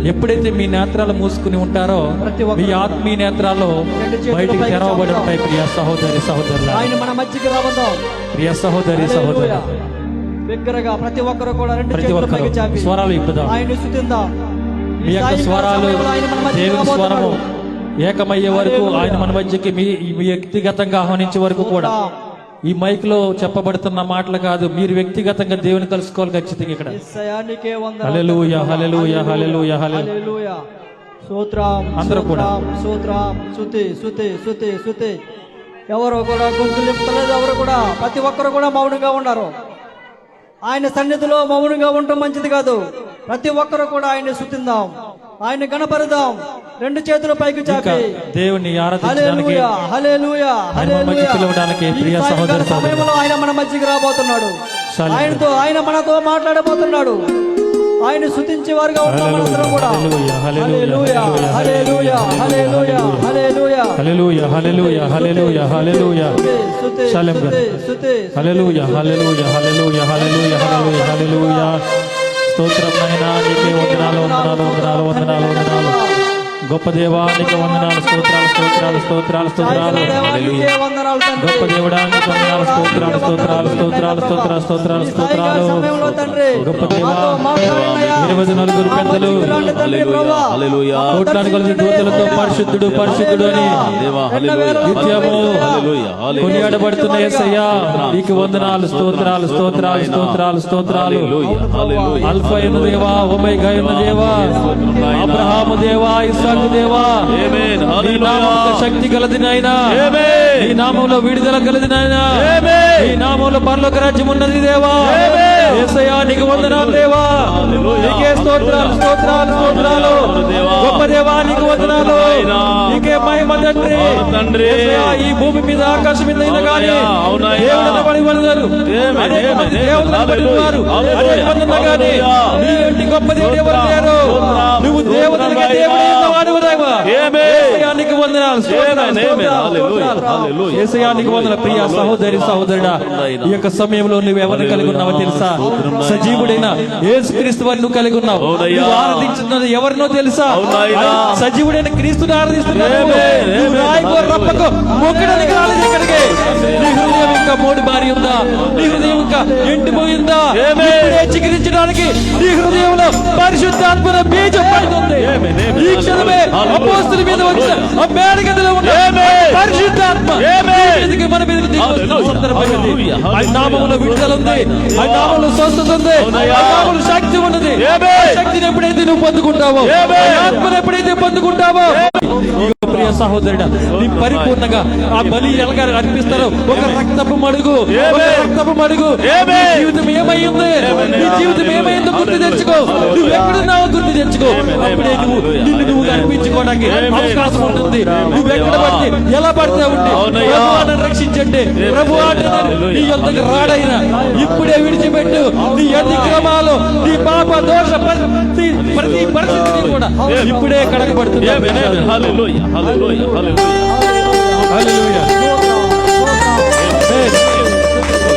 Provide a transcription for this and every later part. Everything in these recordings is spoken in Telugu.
ఎప్పుడైతే మీ నేత్రాలు మూసుకుని ఉంటారో మీ ఆత్మీయ నేత్రాలు బయటికి తెరవబడి. ఉంటాయి ప్రియ సహోదరి సహోదరుల ఆయన మన మధ్యకి రావద్దాం ప్రియ సహోదరి సహోదరు. బిగ్గరగా ప్రతి ఒక్కరు కూడా రెండు ప్రతి ఒక్కరు స్వరాలు ఇప్పుదాం. ఆయన స్థుతిందాం మీ యొక్క స్వరాలు దేవుని స్వరము. ఏకమయ్యే వరకు. ఆయన మన మధ్యకి మీ వ్యక్తిగతంగా ఆహ్వానించే వరకు కూడా. ఈ మైక్లో చెప్పబడుతున్న మాటలు కాదు. మీరు వ్యక్తిగతంగా దేవుని కలుసుకోవాలి ఖచ్చితంగా ఇక్కడ. హల్లెలూయా, హల్లెలూయా, హల్లెలూయా. హల్లెలూయా. స్తోత్రం అందరూ కూడా. స్తోత్రం శృతి శృతి శృతి శృతి. ఎవరు కూడా గొంతు లింపలేదు ఎవరు కూడా. ప్రతి ఒక్కరు కూడా మౌనంగా ఉన్నారు. ఆయన సన్నిధిలో మౌనంగా ఉండటం మంచిది కాదు. ప్రతి ఒక్కరు కూడా ఆయన శుతిందాం. ఆయన గణపరుదాం రెండు చేతులు పైకి చాపి దేవుని ఆరాధించడానికి హల్లెలూయా, హల్లెలూయా. పిలవడానికి ప్రియ సహోదర. సమయంలో ఆయన మన మధ్యకి రాబోతున్నాడు. ఆయనతో ఆయన మనతో మాట్లాడబోతున్నాడు ఆయన శుతించే వారుగా మనందరం కూడా హల్లెలూయా హల్లెలూయా హల్లెలూయా హల్లెలూయా హల్లెలూయా స్తోత్రం నాయనా నీకే వందనాలు వందనాలు వందనాలు వందనాలు వందనాలు గొప్ప దేవా నీకు వందనాలు స్తోత్రాలు స్తోత్రాలు స్తోత్రాలు స్తోత్రాలు. గొప్ప దేవుడా నీకు వందనాలు స్తోత్రాలు స్తోత్రాలు స్తోత్రాలు స్తోత్రాలు స్తోత్రాలు స్తోత్రాలు. గొప్ప దేవా. ఇరవై నలుగురు పెద్దలు. కోట్లాను కొలిసి దూతలతో పరిశుద్ధుడు పరిశుద్ధుడు అని నిత్యము. కొనియాడబడుతున్న యేసయ్యా నీకు వందనాలు స్తోత్రాలు స్తోత్రాలు స్తోత్రాలు స్తోత్రాలు హల్లెలూయా, హల్లెలూయా. అల్ఫా అయిన దేవా ఒమేగా అయిన దేవా. అబ్రహాము దేవా ఇస్సాకు దేవా హల్లెలూయా. నామములో శక్తి గలది నాయనా. నీ నామంలో విడుదల గలది నాయనా. నీ నామంలో పరలోక రాజ్యం ఉన్నది దేవా ఆమేన్. యేసయ్యా నీకు వందనాలు దేవా హల్లెలూయా. నీకే స్తోత్రాలు స్తోత్రాలు స్తోత్రాలు దేవా. గొప్ప దేవా నీకు వందనాలు నాయనా. నీకే మహిమ తండ్రి అవును తండ్రి. యేసయ్యా, ఈ భూమి మీద ఆకాశం మీద అయినా కానీ. దేవుడు పడి. నీ గొప్ప దేవుడు ఎవరు లేరు నువ్వు స్తోత్రం, దేవతలుగా నాయనా. దేవుడు అయినవాడు దేవా. ఆమేన్. యేసయ్యా, నీకు వందనాలు స్తోత్రాలు, ఆమేన్, ఆమేన్. స్తోత్రాలు, హల్లెలూయా, స్తోత్రాలు. హల్లెలూయా. యేసయ్యా, నీకు వందనాలు ప్రియ సహోదరి సహోదరుడా. ఈ యొక్క సమయంలో నువ్వు ఎవరిని కలిగి ఉన్నావో తెలుసా. సజీవుడైన యేసుక్రీస్తు వారిని నువ్వు కలిగి ఉన్నావు. నువ్వు ఆరాధించుతున్నది ఎవరినో తెలుసా? సజీవుడైన క్రీస్తుని ఆరాధిస్తున్నావు ఇంకా మూడు బారి ఉందా? నీ హృదయం ఇంకా ఎండిపోయిందా చికిరించడానికి నీ హృదయంలో పరిశుద్ధాత్మన బీజం పడుతుంది. ఈ క్షణమే. అపోస్తుల మీద వచ్చిన ఆ మేడగదిలో ఉన్న. పరిశుద్ధాత్మ మన. హల్లెలూయా. ఆయన నామములో విడుదల ఉంది. ఆయన నామములో స్వస్థత ఉంది శక్తి ఉన్నది. శక్తిని ఎప్పుడైతే నువ్వు పొందుకుంటావో ఆత్మను ఎప్పుడైతే పొందుకుంటావో ప్రియ సహోదరుడా నీ పరిపూర్ణంగా ఆ బలి ఎలాగా అర్పిస్తారో ఒక రక్తపు మడుగు ఒక. రక్తపు మడుగు. జీవితం ఏమైంది. నీ జీవితం ఏమైందో గుర్తు తెచ్చుకో. నువ్వు ఎక్కడున్నావో గుర్తు తెచ్చుకో. అప్పుడే నువ్వు ఆమేన్. అవకాశం ఉంటుంది. నువ్వు ఎక్కడ పడితే ఎలా పడితే ఉంటే రక్షించండి. ప్రభు నీ యొక్కకు రాడైనా ఇప్పుడే విడిచిపెట్టు. నీ అతిక్రమాలు నీ పాప దోష ప్రతి ప్రతి పరిస్థితిని కూడా ఇప్పుడే కడగబడుతుంది.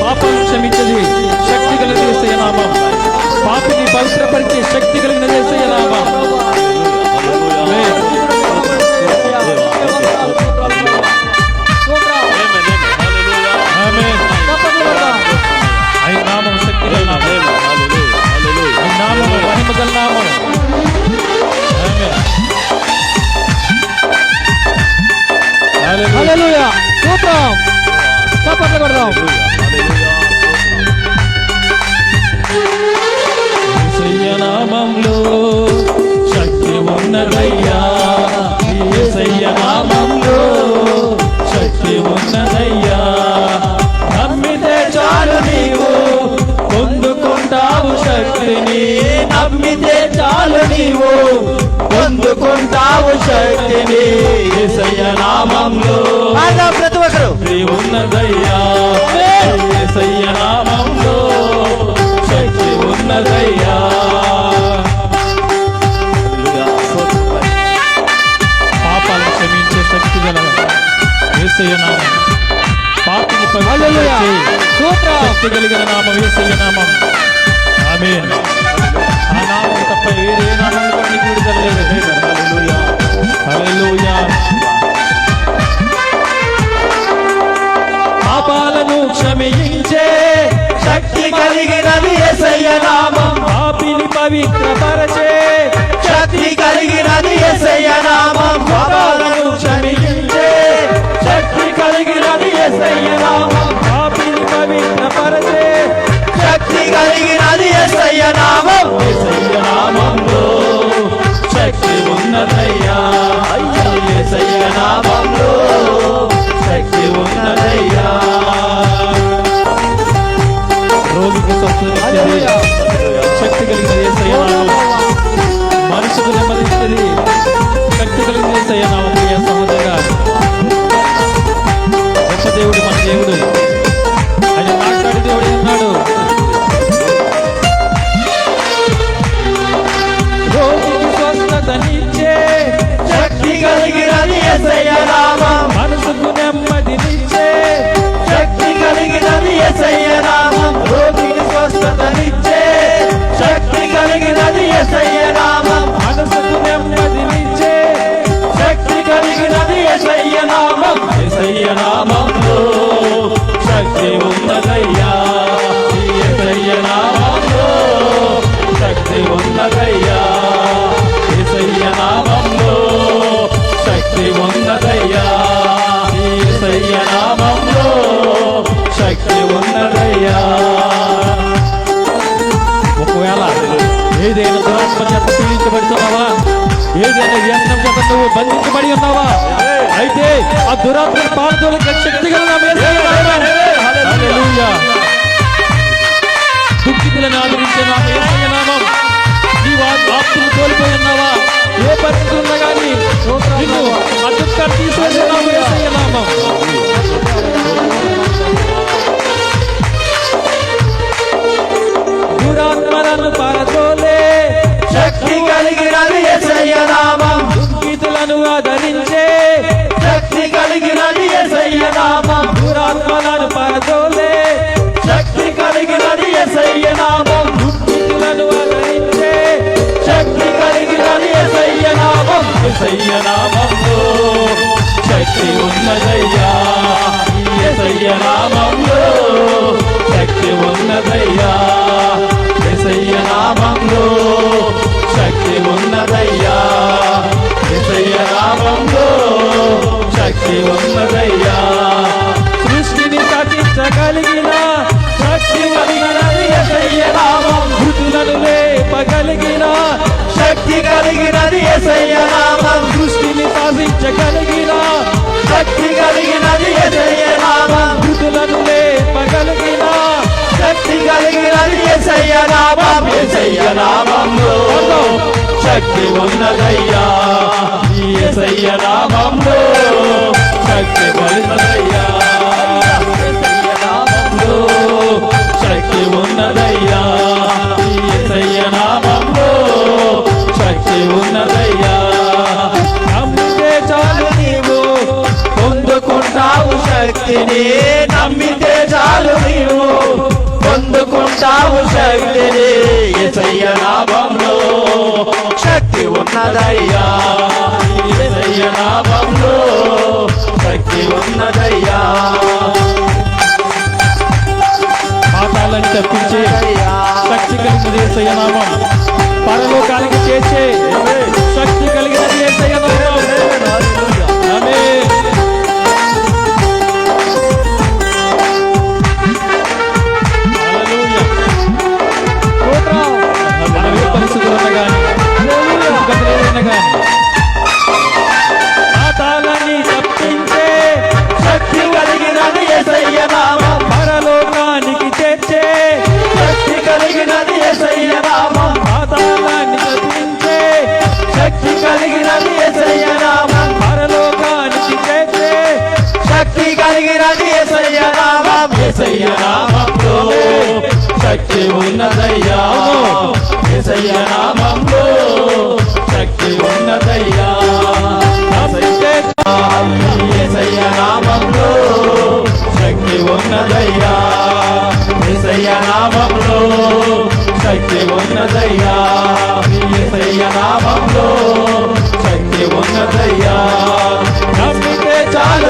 పాపాలను క్షమించది శక్తి కలిగిన నామం. పాపిని పవిత్రపరిచే శక్తి కలిగిన నామం. హల్లెలూయా. ఆమేన్. ఆయన నామం శక్తి గల నామం హల్లెలూయా, హల్లెలూయా, హల్లెలూయా. ఆయన నామం మహిమ గల నామం ఆమేన్. హల్లెలూయా. హల్లెలూయా స్తోత్రం చప్పట్లు కొడదాం హల్లెలూయా. యేసయ్య నామంలో శక్తి ఉన్నదయ్యా. యేసయ్య నామంలో శక్తి ఉన్నదయ్యా. నమ్మితే చాలు నీవు పొందుకుంటావు శక్తిని. నమ్మితే చాలు నీవు పొందుకుంటావు శక్తిని. యేసయ్య నామంలో ప్రతి ఒక్కరు. ఉన్నదయ్యా. యేసయ్య నామంలో శక్తి ఉన్నదయ్యా. ఏసయ్యనామం పాపము పవిత్రపరిచే కలిగిన నామం ఏసయ్య నామం ఆమె ఆ నామం తప్ప వేరే నామం కానీ విడుదల లేదు. హల్లెలూయా. శక్తి కలిగినది ఎసయ్య నామం నామం క్షమించే శక్తి కలిగినది ఎసయ్య నామం. పాపిని పవిత్రపరచే శక్తి కలిగినది ఎసయ్య నామం. ఎసయ్య నామంలో శక్తి ఉన్నదయ్యా. అయ్యా ఎసయ్య నామంలో శక్తి ఉన్నదయ్యా. రోగికి శక్తి కలిగిన యేసయ్య నామం. మనుషుకు నెమ్మదిస్తుంది శక్తి కలిగిన యేసయ్య నామం సహోదరుగా గొప్ప దేవుడు మన దేవుడు ఆయన దేవుడు అన్నాడు రోగికి స్వస్థతనిచ్చే శక్తి కలిగినది ఎసయ్య నామం మనసుకు నెమ్మదినిచ్చే శక్తి కలిగినది ఎసయ్య నామం రోగికి స్వస్థతనిచ్చే శక్తి కలిగినది ఎసయ్య నామం. నామం నామంలో శక్తి ఉన్నదయ్యా. ఈ నామంలో శక్తి ఉన్నదయ్యా. ఎసయ్య నామంలో శక్తి ఉన్నదయ్యా. ఈ నామంలో శక్తి ఉన్నదయ్యా. ఒకవేళ ఏదైనా దురాత్మ చేత పీడించబడుతున్నావా? ఏదైనా వ్యసనం చేత నువ్వు బంధించబడి ఉన్నావా అయితే ఆ దురాత్మ పాలతోలకు శక్తి దుఃఖితులను ఆదరించే నా యేసయ్య నామం నీవు ఆ కోల్పోయి ఉన్నావా ఏ పరిస్థితి ఉన్నా కానీ నిన్ను ఆ దుఃఖాన్ని తీసివేసే నా యేసయ్య నామం దురాత్మలను పారతోలే శక్తి కలిగినది ఎసయ్య నామం. దుఃఖితులను ఆదరించే శక్తి కలిగినది ఎసయ్య నామం. దురాత్మలను పారతోలే శక్తి కలిగినది ఎసయ్య నామం. దుఃఖితులను ఆదరించే శక్తి కలిగినది ఎసయ్య నామం. ఎసయ్య నామంలో శక్తి ఉన్నదయ్యా. ఎసయ్య నామంలో శక్తి ఉన్నదయ్యా. ఎసయ్య నామంలో శక్తి ఉన్నదయ్యా. విజయ నామంలో శక్తి ఉన్నదయ్యా. సృష్టిని శాసించగలిగిన శక్తి కలిగినది ఎసయ్య నామం. మృతులను లేపగలిగిన శక్తి కలిగినది ఎసయ్య నామం. సృష్టిని సాధించగలిగిన శక్తి కలిగినది ఎసయ్య నామం. మృతులను లేపగలిగిన శక్తి కలిగినది ఎసయ్య నామం. ఎసయ్య నామంలో శక్తి ఉన్నదయ్యా. ఎసయ్య నామంలో శక్తి ఉన్నదయ్యా ఎసయ్య నామంలో శక్తి ఉన్నదయ్యా. ఎసయ్య నామంలో శక్తి ఉన్నదయ్యా. నమ్మితే చాలు నీవు పొందుకుంటావు శక్తిని. నమ్మితే చాలు నీవు పొందుకుంటావు శక్తిని ఎసయ్య నామంలో శక్తి ఉన్నదయ్యా. ఎసయ్య నామంలో శక్తి ఉన్నదయ్యా. పాతాలని తప్పించే శక్తి కలిగినది యేసయ్య నామం. పరలోకానికి చేర్చే శక్తి కలిగినది కలిగినది ఏసయ్య నామం ఏసయ్య నామంలో శక్తి ఉన్నదయ్యా. ఏసయ్య నామంలో శక్తి ఉన్నదయ్యా. ఏసయ్య నామంలో శక్తి ఉన్నదయ్యా. ఏసయ్య నామంలో శక్తి ఉన్నదయ్యా. ఏసయ్య నామంలో శక్తి ఉన్నదయ్యా. చాలు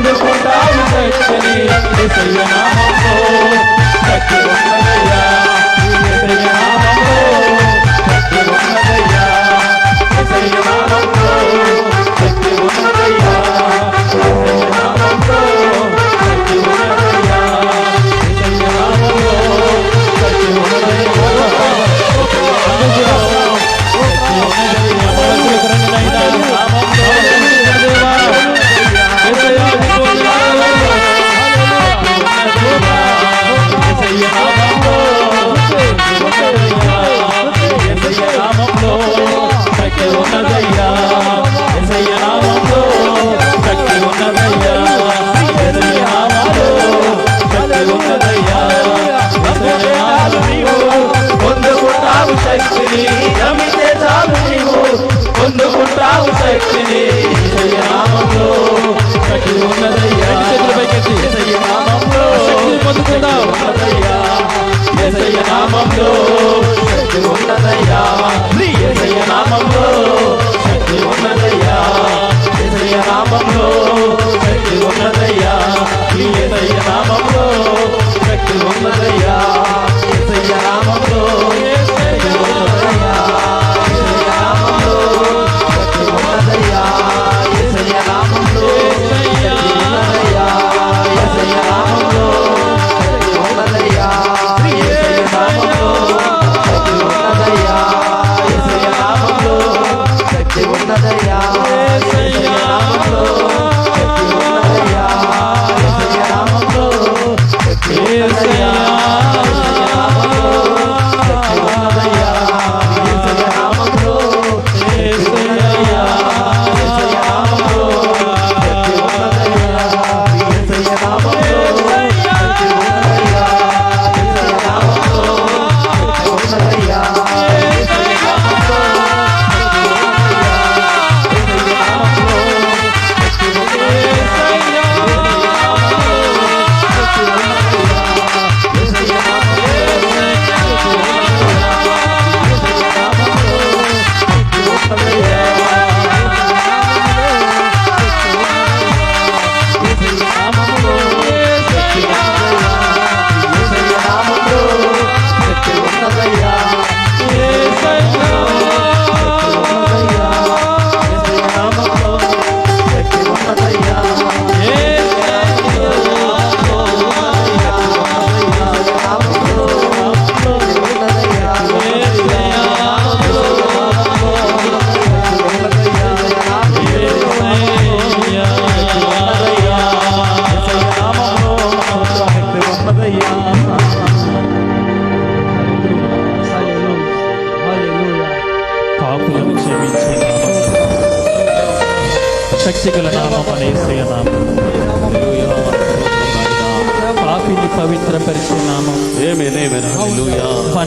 கொண்டு கொண்டாய் தட்சனே இதை செய்ய நான்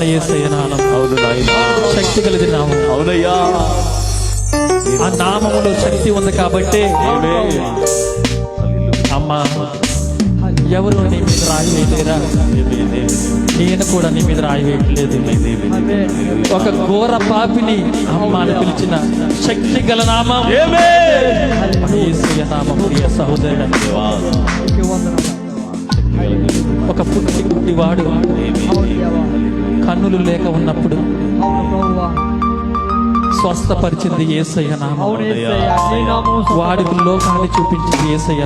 మన ఏసయ నామం? అవును నాయనా. శక్తి కలిది నామం. అవునయ్యా. ఆ నామములో శక్తి ఉంది కాబట్టి అమ్మా ఎవరు నీ మీద రాయి వేయలేరా? నేను కూడా నీ మీద రాయి వేయట్లేదు. ఒక ఘోర పాపిని అమ్మ అని పిలిచిన శక్తి గల నామం. ప్రియ సహోదరుడు. ఒక పుట్టి గుడ్డి వాడు. కన్నులు లేక ఉన్నప్పుడు స్వస్థపరిచింది ఏసయ్య వాడికి లోకాన్ని చూపించింది ఏసయ్య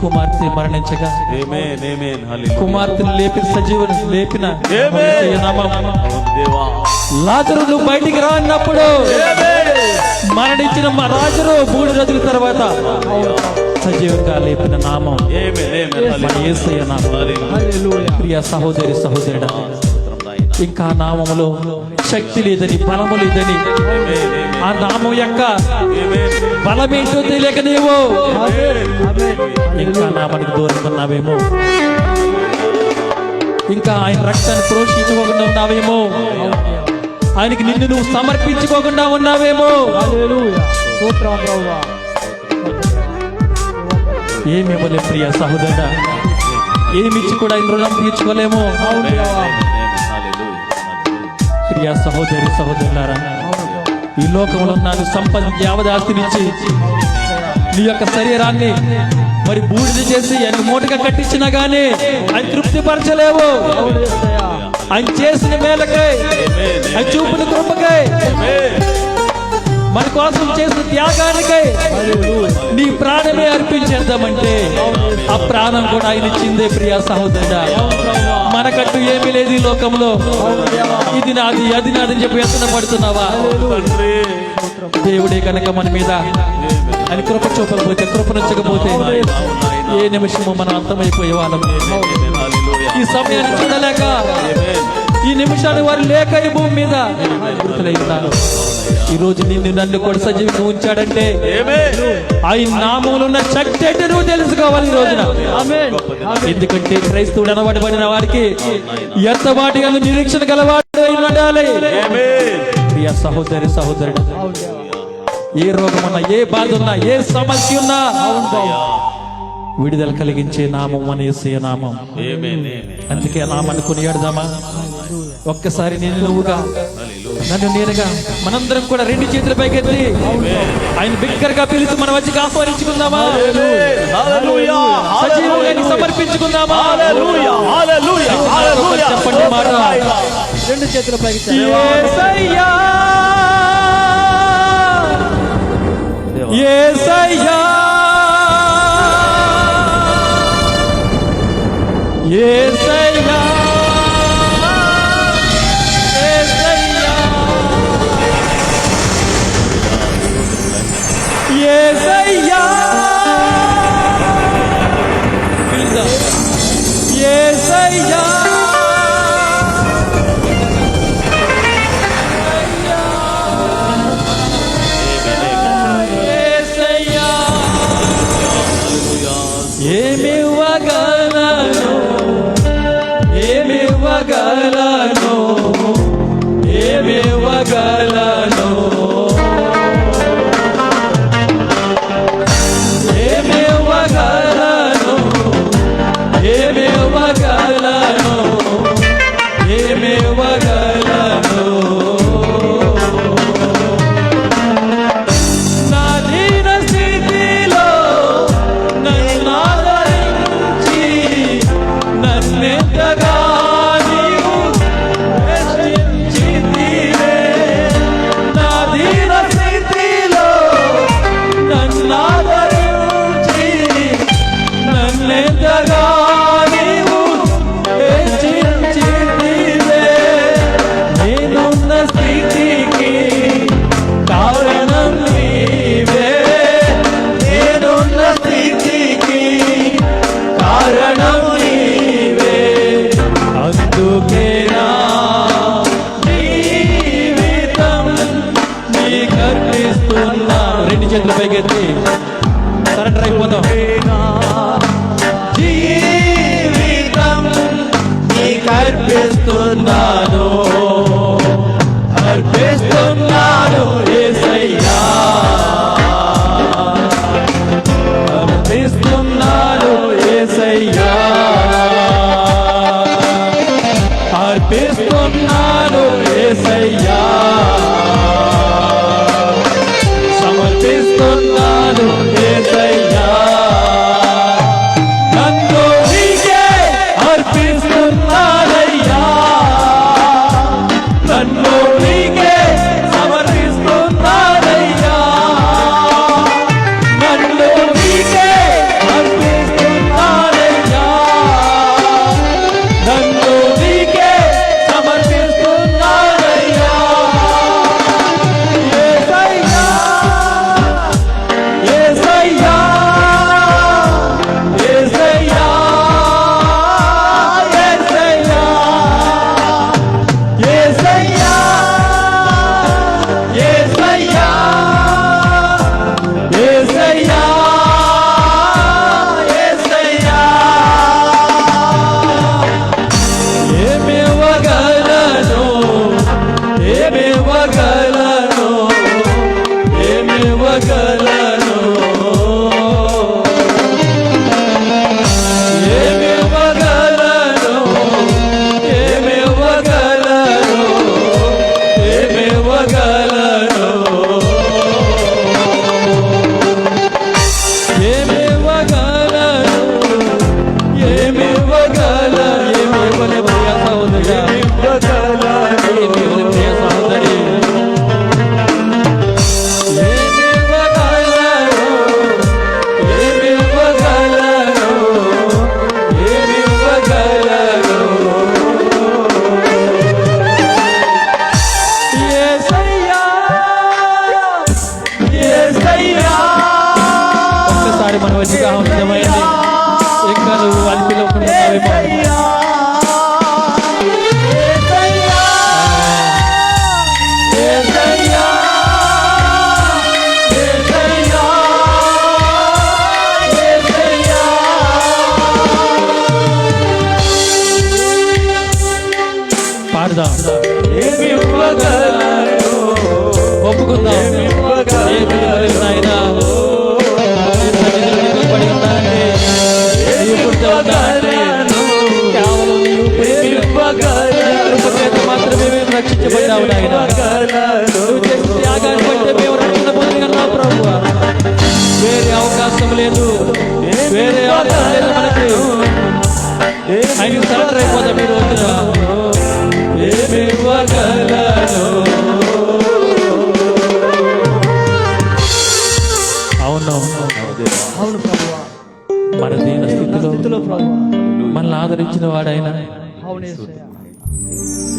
కుమార్తె మరణించగా కుమార్తెను లేపి సజీవుని లేపిన లాజరులు బయటికి రానప్పుడు మరణించిన మా రాజరు మూడు రోజుల తర్వాత నామం. ప్రియ సహోదరి సహోదరుడా. ఇంకా నామములో శక్తి లేదని బలము లేదని ఆ నామం యొక్క బలమేంటో తెలియక నీవు. ఇంకా నామానికి దూరంగా ఉన్నావేమో. ఇంకా ఆయన రక్తాన్ని ప్రోషించుకోకుండా ఉన్నావేమో. ఆయనకి నిన్ను నువ్వు సమర్పించుకోకుండా ఉన్నావేమో. హల్లెలూయా స్తోత్రం ప్రియ సహోదర ఏమిచ్చి కూడా ఆయన రుణం తీర్చుకోలేము. ప్రియ సహోదరి సహోదరులారా ఈ లోకంలో నాకు సంపద యావదాస్తినిచ్చి నీ యొక్క శరీరాన్ని మరి బూడిద చేసి ఎన్ని మూటగా కట్టించినా గానీ ఆయన తృప్తిపరచలేవు. ఆయన చేసిన మేలకై ఆయన చూపిన కృపకై మన కోసం చేసిన త్యాగానికై నీ ప్రాణమే అర్పించేద్దామంటే ఆ ప్రాణం కూడా ఆయన ఇచ్చిందే ప్రియా సహోదరుడ. మనకట్టు ఏమీ లేదు ఈ లోకంలో. ఇది నాది అది నాది అని చెప్పి వ్యసన పడుతున్నావా? దేవుడే కనుక మన మీద అని కృప చూపకపోతే కృప నచ్చకపోతే ఏ నిమిషము మనం అంతమైపోయే వాళ్ళం. ఈ సమయాన్ని చూడలేక ఈ నిమిషాన్ని వారు లేక ఈ భూమి మీద గుర్తులై ఉన్నారు ఈ రోజు నిన్ను నన్ను కూడా సజీవంగా ఉంచాడంటే ఆయన నామంలో ఉన్న శక్తి అంటే నువ్వు తెలుసుకోవాలి ఈ రోజున. ఎందుకంటే క్రైస్తవుడు అనబడబడిన వారికి ఎంత వాటిగా నిరీక్షణ గలవాడు అయి ఉండాలి ప్రియ సహోదరి సహోదరుడు. ఏ రోగం ఉన్నా ఏ బాధ ఉన్నా ఏ సమస్య ఉన్నా విడుదల కలిగించే నామం అనేసే నామం. అందుకే నామాన్ని కొనియాడదామా? ఒక్కసారి నేను నువ్వుగా. నన్ను నేనుగా మనందరం కూడా రెండు చేతుల పైకెత్తి ఆయన బిగ్గరగా పిలిచి మన వచ్చి ఆహ్వానించుకుందామా? సజీవంగా సమర్పించుకుందామా? చెప్పండి మాట. రెండు చేతుల పైకి యేసయ్యా యేసయ్యా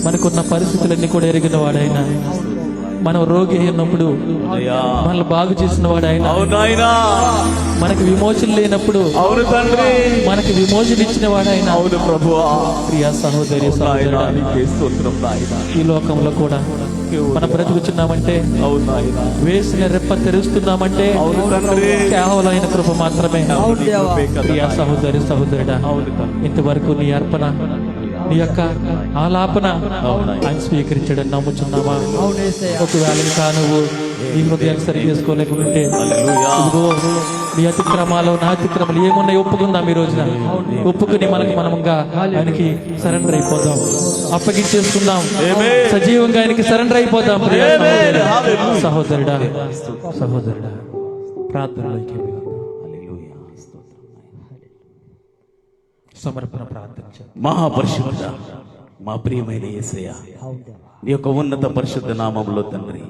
మనకున్న పరిస్థితులన్నీ కూడా ఎరిగిన వాడైనా మనం రోగి అయినప్పుడు మనల్ని బాగు చేసిన వాడైనా అవునాయనా మనకి విమోచన లేనప్పుడు అవును తండ్రి. మనకి విమోచన ఇచ్చిన వాడైనా అవును ప్రభువా. ప్రియ సహోదరి నాయనా సహోదరుడా నీకే స్తోత్రం నాయనా. ఈ లోకంలో కూడా మనం బ్రతుకుతున్నామంటే వేసిన రెప్ప తెరుస్తున్నామంటే అవును తండ్రి. కేవలం ఆయన కృప మాత్రమే. అవును దేవా. ప్రియ సహోదరి సహోదరుడా అవును తండ్రి. ఇంతవరకు నీ అర్పణ నీ యొక్క ఆలాపన ఆయన స్వీకరించడని నమ్ముచున్నావా ఒకవేళ ఇంకా నువ్వు నీ హృదయాన్ని సరి చేసుకోలేకుంటే నీ అతిక్రమాలు నా అతిక్రమాలు ఏమున్నాయి ఒప్పుకుందాం ఈ రోజున? ఒప్పుకుని మనకి మనముగా ఆయనకి సరెండర్ అయిపోదాం. అప్పగించేసుకుందాం. సజీవంగా ఆయనకి సరెండర్ అయిపోదాం సహోదరుడా. సహోదరుడా. ప్రార్థనలోకి సమర్పణ. మహాపరిశుద్ధ మా ప్రియమైన యేసయ్య నీ యొక్క ఉన్నత పరిశుద్ధ నామంలో తండ్రి.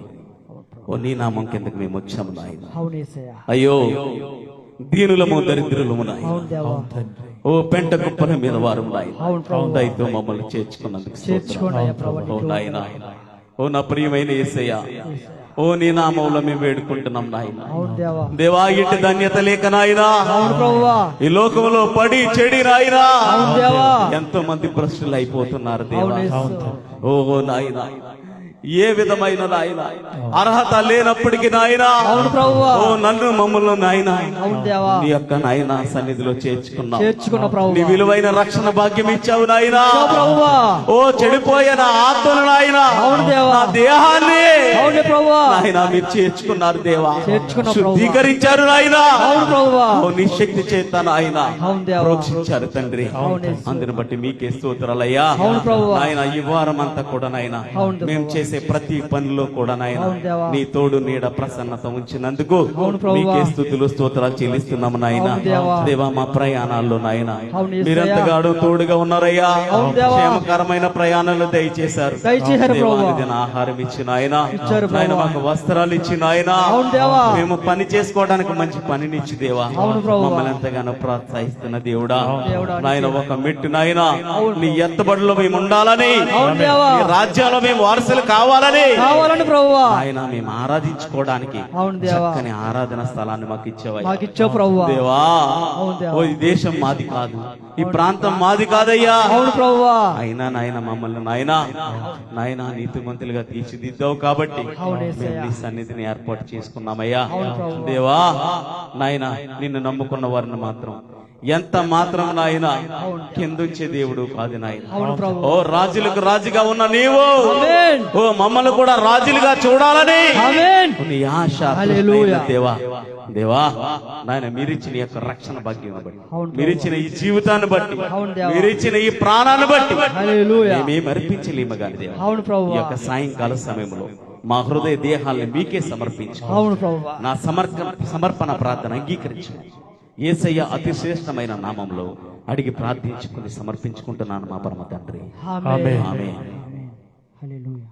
ఓ నీ నామం కిందకి మేము వచ్చాము నాయన. అయ్యో దీనులము దరిద్రులము నాయన. ఓ పెంట కుప్పల మీద వారు నాయన. దయతో మమ్మల్ని చేర్చుకున్నందుకు చేర్చుకోండి నాయన. ఓ నా ప్రియమైన యేసయ్య ఓ నీ నామంలో మేము వేడుకుంటున్నాం నాయన. దేవా. ఇటు ధన్యత లేక నాయనా. ఈ లోకంలో పడి చెడి నాయనా. ఎంతో మంది భ్రష్టులు అయిపోతున్నారు దేవా. ఓ నాయన. ఏ విధమైన నాయన? అర్హత లేనప్పటికీ నాయన. ఓ నన్ను మమ్మల్ని నాయన. నీ యొక్క నాయన సన్నిధిలో చేర్చుకున్నావు. నీ విలువైన రక్షణ భాగ్యం ఇచ్చావు నాయన. ఓ చెడిపోయిన ఆత్మను నాయన. నా దేహాన్ని. నాయన మీరు చేర్చుకున్నారు దేవా. శుద్ధీకరించారు నాయన. ఓ నీ శక్తి చేత నాయన. ప్రోక్షించారు తండ్రి. అందుని బట్టి మీకే స్తోత్రాలయ్యా. నాయన ఈ వారం అంతా కూడా నాయన. మేము చేసే ప్రతి పనిలో కూడా నాయన. నీ తోడు నీడ ప్రసన్నత ఉంచినందుకు. మీకే స్థుతులు స్తోత్రాలు చెల్లిస్తున్నాము నాయన దేవా. మా ప్రయాణాల్లో నాయన. మీరెంతగాడో తోడుగా ఉన్నారయ్యా. క్షేమకరమైన ప్రయాణాలు దయచేశారు ఆహారం ఇచ్చిన ఆయన ప్రభువా. మాకు వస్త్రాలు ఇచ్చిన ఆయన. మేము పని చేసుకోవడానికి మంచి పనిని ఇచ్చి దేవా. మమ్మల్ని ఎంతగానో ప్రోత్సహిస్తున్న దేవుడా నాయన ఒక మెట్టు నాయన నీ ఎత్తబడిలో మేము ఉండాలని అవును దేవా. నీ రాజ్యంలో మేము వారసులు కావాలని కావాలండి ప్రభువా ఆయన మేము ఆరాధించుకోవడానికి. చక్కని ఆరాధన స్థలాన్ని మాకు ఇచ్చేవా మాకు ఇచ్చావు ప్రభువా దేవా. ఓ ఈ దేశం మాది కాదు ఈ ప్రాంతం మాది కాదయ్యా అవును ప్రభువా అయినా నాయన మమ్మల్ని నాయన నాయన నీతిమంతులుగా తీర్చిదిద్దావు కాబట్టి. నీ సన్నిధిని ఏర్పాటు చేసుకున్నామయ్యా. దేవా నాయన నిన్ను నమ్ముకున్న వారిని మాత్రం ఎంత మాత్రం నాయన కిందుంచే దేవుడు కాదు నాయన. ఓ రాజులకు రాజుగా ఉన్న నీవు. ఓ మమ్మల్ని కూడా రాజులుగా చూడాలని. నీ ఆశ దేవా. దేవా నాయన మీరిచ్చిన యొక్క రక్షణ భాగ్యం బట్టి మీరిచ్చిన ఈ జీవితాన్ని బట్టి. మీరిచ్చిన ఈ ప్రాణాన్ని బట్టి. మేమేం అర్పించలేము గాని దేవా. యొక్క సాయంకాల సమయంలో మా హృదయ దేహాలను మీకే సమర్పించు నా సమర్పణ సమర్పణ ప్రార్థన అంగీకరించు. ఏసయ్య అతి శ్రేష్టమైన నామంలో అడిగి ప్రార్థించుకుని సమర్పించుకుంటున్నాను మా పరమ తండ్రి. ఆమె హల్లెలూయా.